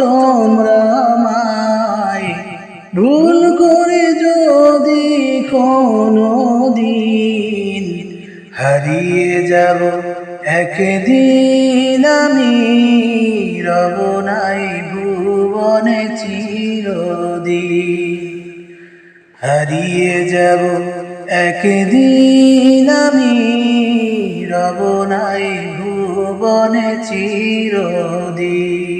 তোমরা আমায় ভুল করে যদি কোনো দিন হারিয়ে যাব, একদিন আমি রব নাই ভুবনে চিরদিন। হারিয়ে যাব, একদিন আমি রব নাই ভুবনে চিরদিন।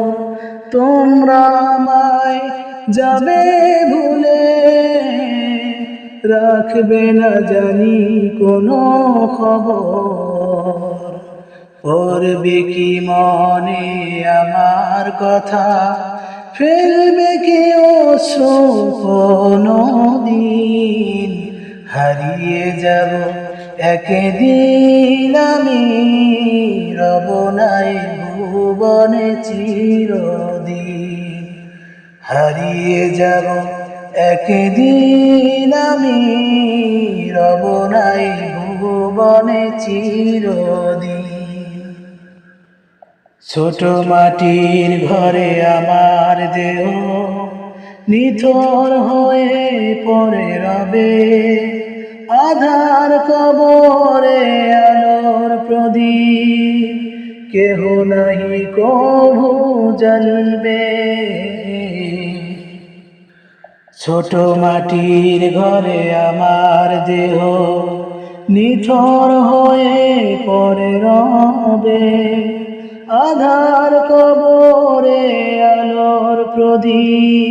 তোমরা আমায় যাবে ভুলে। রাখবে না জানি কোনো খবর। পড়বে কি মনে আমার কথা? ফেলবে কি অশ্রু দিন? হারিয়ে যাব একদিন আমি রব নাই ভুবনে চিরদিন। হারিয়ে যাব একদিন আমি রব নাই ভুবনে চিরদিন। ছোট মাটির ঘরে আমার দেহ নিথর হয়ে পড়ে রবে। আধার কবরে আলোর প্রদীপ। কেহ নাহি কভু জ্বলবে। ছোট মাটির ঘরে আমার দেহ নিথর হয়ে পরে রবে। আধার কবরে আলোর প্রদীপ।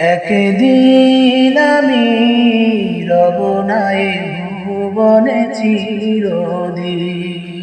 একদিন আমি রব নাই ভুবনে চিরদিন।